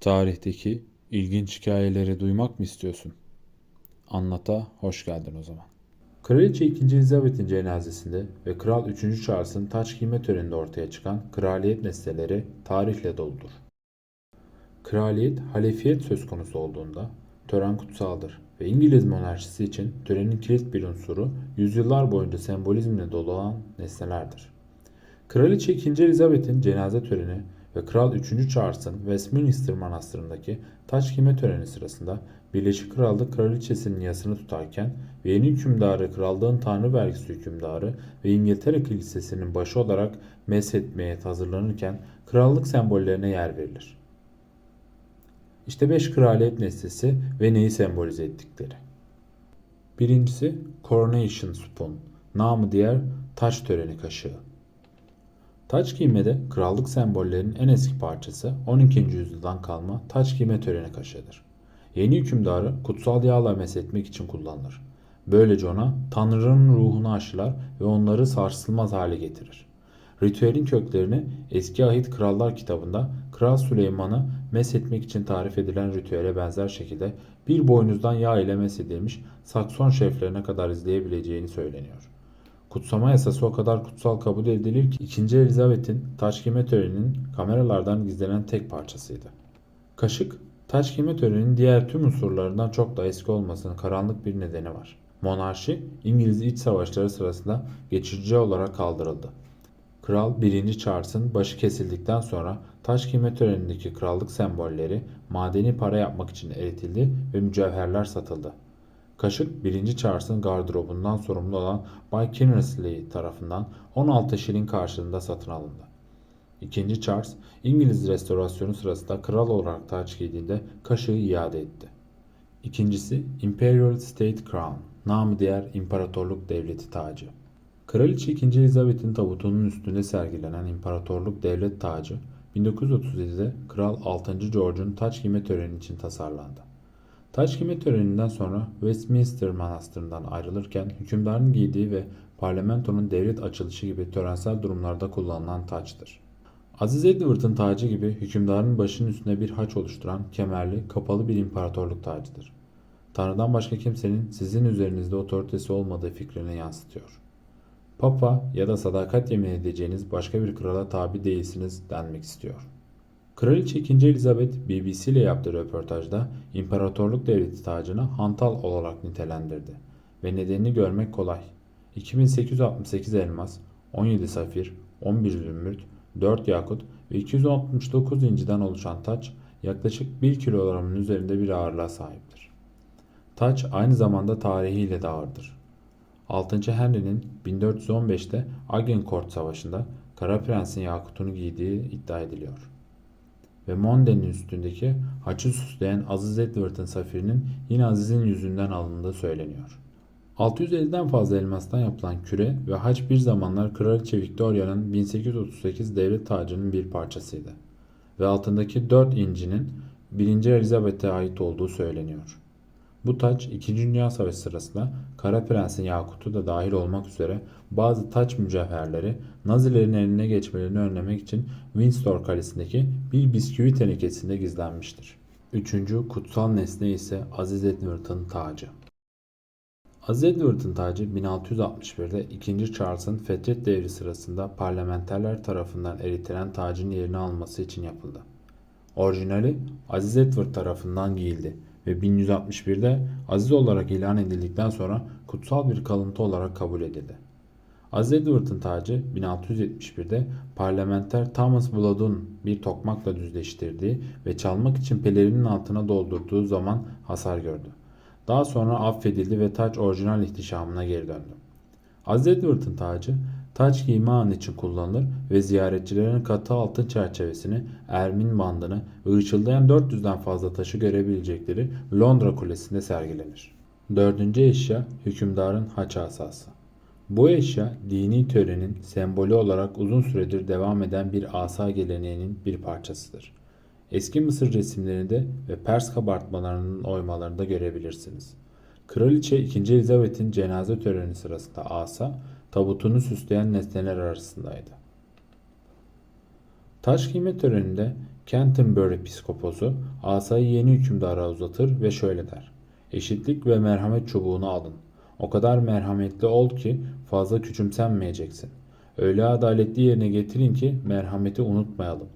Tarihteki ilginç hikayeleri duymak mı istiyorsun? Anlata hoş geldin o zaman. Kraliçe 2. Elizabeth'in cenazesinde ve Kral 3. Charles'ın taç giyme töreninde ortaya çıkan kraliyet nesneleri tarihle doludur. Kraliyet, halefiyet söz konusu olduğunda tören kutsaldır ve İngiliz monarşisi için törenin kilit bir unsuru yüzyıllar boyunca sembolizmle dolu olan nesnelerdir. Kraliçe 2. Elizabeth'in cenaze töreni ve Kral 3. Charles'ın Westminster Manastırı'ndaki taç giyme töreni sırasında Birleşik Krallık Kraliçesi'nin yasını tutarken ve yeni hükümdarı krallığın tanrı vergisi hükümdarı ve İngiltere Kilisesi'nin başı olarak meshetmeye hazırlanırken krallık sembollerine yer verilir. İşte 5 kraliyet nesnesi ve neyi sembolize ettikleri. Birincisi Coronation Spoon, namı diğer taç töreni kaşığı. Taç giymede krallık sembollerinin en eski parçası 12. yüzyıldan kalma taç giyme töreni kaşığıdır. Yeni hükümdarı kutsal yağla meshetmek için kullanılır. Böylece ona Tanrı'nın ruhunu aşılar ve onları sarsılmaz hale getirir. Ritüelin köklerini Eski Ahit Krallar kitabında Kral Süleyman'ı meshetmek için tarif edilen ritüele benzer şekilde bir boynuzdan yağ ile meshedilmiş Sakson şeflerine kadar izleyebileceğini söyleniyor. Kutsama yasası o kadar kutsal kabul edilir ki 2. Elizabeth'in taç giyme töreninin kameralardan gizlenen tek parçasıydı. Kaşık, taç giyme töreninin diğer tüm unsurlarından çok daha eski olmasının karanlık bir nedeni var. Monarşi, İngiliz iç savaşları sırasında geçici olarak kaldırıldı. Kral 1. Charles'ın başı kesildikten sonra taş giyme törenindeki krallık sembolleri madeni para yapmak için eritildi ve mücevherler satıldı. Kaşık 1. Charles'ın gardırobundan sorumlu olan Bay Kinnersley tarafından 16 şilin karşılığında satın alındı. 2. Charles, İngiliz restorasyonu sırasında kral olarak taç giydiğinde kaşığı iade etti. İkincisi Imperial State Crown, namı diğer İmparatorluk Devleti tacı. Kraliçe 2. Elizabeth'in tabutunun üstünde sergilenen İmparatorluk Devlet tacı 1937'de Kral 6. George'un taç giyme töreni için tasarlandı. Taç giyme töreninden sonra Westminster Manastırı'ndan ayrılırken hükümdarın giydiği ve parlamentonun devlet açılışı gibi törensel durumlarda kullanılan taçtır. Aziz Edward'ın tacı gibi hükümdarın başının üstünde bir haç oluşturan kemerli, kapalı bir imparatorluk tacıdır. Tanrı'dan başka kimsenin sizin üzerinizde otoritesi olmadığı fikrini yansıtıyor. Papa ya da sadakat yemin edeceğiniz başka bir krala tabi değilsiniz denmek istiyor. Kraliçe 2. Elizabeth BBC ile yaptığı röportajda İmparatorluk Devleti tacını hantal olarak nitelendirdi ve nedenini görmek kolay. 2868 elmas, 17 safir, 11 zümrüt, 4 yakut ve 269 inciden oluşan taç yaklaşık 1 kilogramın üzerinde bir ağırlığa sahiptir. Taç aynı zamanda tarihiyle de ağırdır. 6. Henry'nin 1415'te Agincourt Savaşı'nda Kara Prens'in yakutunu giydiği iddia ediliyor. Ve Monden'in üstündeki haçı süsleyen Aziz Edward'ın safirinin yine Aziz'in yüzünden alındığı söyleniyor. 650'den fazla elmastan yapılan küre ve haç bir zamanlar Kraliçe Victoria'nın 1838 devlet tacının bir parçasıydı. Ve altındaki 4 incinin 1. Elizabeth'e ait olduğu söyleniyor. Bu taç 2. Dünya Savaşı sırasında Kara Prens'in yakutu da dahil olmak üzere bazı taç mücevherleri Nazilerin eline geçmelerini önlemek için Windsor Kalesi'ndeki bir bisküvi tenekesinde gizlenmiştir. Üçüncü kutsal nesne ise Aziz Edward'ın tacı. Aziz Edward'ın tacı 1661'de 2. Charles'ın Fetret devri sırasında parlamenterler tarafından eritilen tacın yerini alması için yapıldı. Orijinali Aziz Edward tarafından giyildi ve 1161'de aziz olarak ilan edildikten sonra kutsal bir kalıntı olarak kabul edildi. Aziz Edward'ın tacı 1671'de parlamenter Thomas Blood'un bir tokmakla düzleştirdiği ve çalmak için pelerinin altına doldurduğu zaman hasar gördü. Daha sonra affedildi ve taç orijinal ihtişamına geri döndü. Aziz Edward'ın tacı taç giyme anı için kullanılır ve ziyaretçilerin katı altın çerçevesini, ermin bandını ve ışıldayan 400'den fazla taşı görebilecekleri Londra Kulesi'nde sergilenir. Dördüncü eşya hükümdarın haç asası. Bu eşya dini törenin sembolü olarak uzun süredir devam eden bir asa geleneğinin bir parçasıdır. Eski Mısır resimlerinde ve Pers kabartmalarının oymalarında görebilirsiniz. Kraliçe 2. Elizabeth'in cenaze töreni sırasında asa, tabutunu süsleyen nesneler arasındaydı. Taç giyme töreninde Canterbury Piskoposu asayı yeni hükümdara uzatır ve şöyle der. Eşitlik ve merhamet çubuğunu alın. O kadar merhametli ol ki fazla küçümsenmeyeceksin. Öyle adaletli yerine getirin ki merhameti unutmayalım.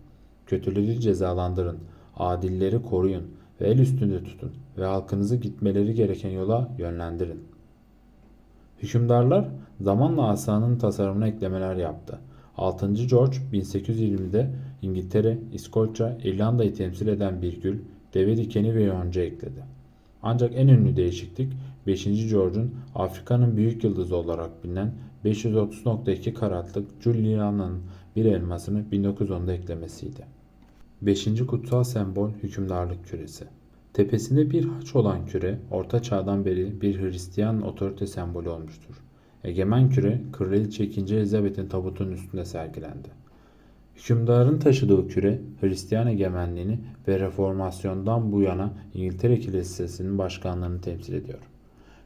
Kötüleri cezalandırın, adilleri koruyun ve el üstünde tutun ve halkınızı gitmeleri gereken yola yönlendirin. Hükümdarlar zamanla asanın tasarımına eklemeler yaptı. 6. George 1820'de İngiltere, İskoçya, İrlanda'yı temsil eden bir gül, deve dikeni ve yonca ekledi. Ancak en ünlü değişiklik 5. George'un Afrika'nın büyük yıldızı olarak bilinen 530.2 karatlık Juliana'nın bir elmasını 1910'da eklemesiydi. 5. kutsal sembol hükümdarlık küresi. Tepesinde bir haç olan küre, Orta Çağ'dan beri bir Hristiyan otorite sembolü olmuştur. Egemen küre, Kraliçe 2. Elizabeth'in tabutunun üstünde sergilendi. Hükümdarın taşıdığı küre, Hristiyan egemenliğini ve reformasyondan bu yana İngiltere Kilisesi'nin başkanlığını temsil ediyor.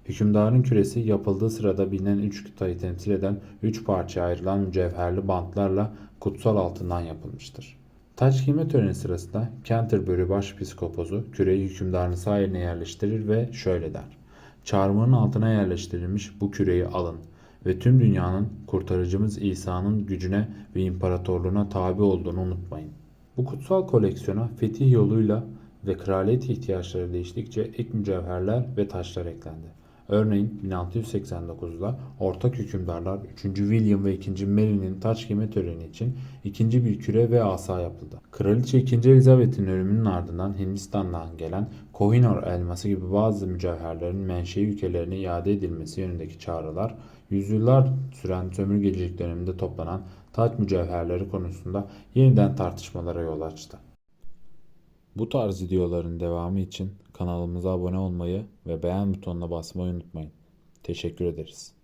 Hükümdarın küresi yapıldığı sırada bilinen üç kıtayı temsil eden üç parçaya ayrılan mücevherli bantlarla kutsal altından yapılmıştır. Taç giyme töreni sırasında Canterbury Başpiskoposu küreyi hükümdarın sağ eline yerleştirir ve şöyle der. Çarmıhın altına yerleştirilmiş bu küreyi alın ve tüm dünyanın kurtarıcımız İsa'nın gücüne ve imparatorluğuna tabi olduğunu unutmayın. Bu kutsal koleksiyona fetih yoluyla ve kraliyet ihtiyaçları değiştikçe ek mücevherler ve taşlar eklendi. Örneğin 1689'da ortak hükümdarlar 3. William ve 2. Mary'nin taç giyme töreni için ikinci bir küre ve asa yapıldı. Kraliçe 2. Elizabeth'in ölümünün ardından Hindistan'dan gelen Kohinoor elması gibi bazı mücevherlerin menşei ülkelerine iade edilmesi yönündeki çağrılar, yüzyıllar süren sömürgecilik döneminde toplanan taç mücevherleri konusunda yeniden tartışmalara yol açtı. Bu tarz videoların devamı için kanalımıza abone olmayı ve beğen butonuna basmayı unutmayın. Teşekkür ederiz.